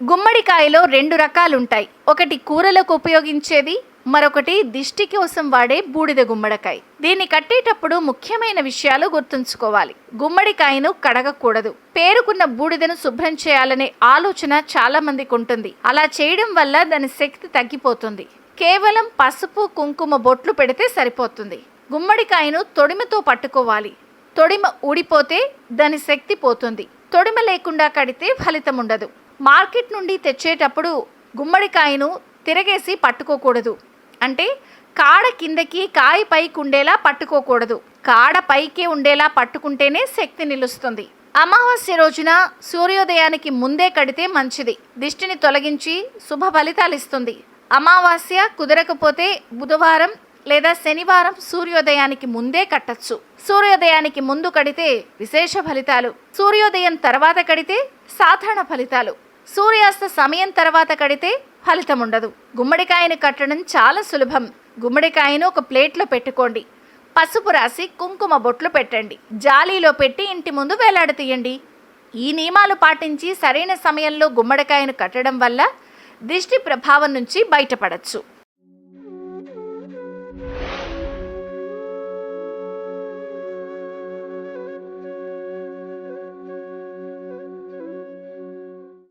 గుమ్మడికాయలో రెండు రకాలుంటాయి. ఒకటి కూరలకు ఉపయోగించేది మరొకటి దిష్టి కోసం వాడే బూడిద గుమ్మడికాయ. దీన్ని కట్టేటప్పుడు ముఖ్యమైన విషయాలు గుర్తుంచుకోవాలి. గుమ్మడికాయను కడగకూడదు. పేరుకున్న బూడిదను శుభ్రం చేయాలనే ఆలోచన చాలా మందికి ఉంటుంది. అలా చేయడం వల్ల దాని శక్తి తగ్గిపోతుంది. కేవలం పసుపు కుంకుమ బొట్లు పెడితే సరిపోతుంది. గుమ్మడికాయను తొడిమతో పట్టుకోవాలి. తొడిమ ఊడిపోతే దాని శక్తి పోతుంది. తొడిమ లేకుండా కడితే ఫలితం ఉండదు. మార్కెట్ నుండి తెచ్చేటప్పుడు గుమ్మడికాయను తిరగేసి పట్టుకోకూడదు. అంటే కాడ కిందకి కాయ పైకి ఉండేలా పట్టుకోకూడదు. కాడ పైకి ఉండేలా పట్టుకుంటేనే శక్తి నిలుస్తుంది. అమావాస్య రోజున సూర్యోదయానికి ముందే కడితే మంచిది. దిష్టిని తొలగించి శుభ ఫలితాలు ఇస్తుంది. అమావాస్య కుదరకపోతే బుధవారం లేదా శనివారం సూర్యోదయానికి ముందే కట్టచ్చు. సూర్యోదయానికి ముందు కడితే విశేష ఫలితాలు. సూర్యోదయం తర్వాత కడితే సాధారణ ఫలితాలు. సూర్యాస్త సమయం తర్వాత కడితే ఫలితం ఉండదు గుమ్మడికాయను కట్టడం చాలా సులభం. గుమ్మడికాయను ఒక ప్లేట్లో పెట్టుకోండి. పసుపు రాసి కుంకుమ బొట్లు పెట్టండి. జాలీలో పెట్టి ఇంటి ముందు వేలాడతీయండి ఈ నియమాలు పాటించి సరైన సమయంలో గుమ్మడికాయను కట్టడం వల్ల దిష్టి ప్రభావం నుంచి బయటపడచ్చు.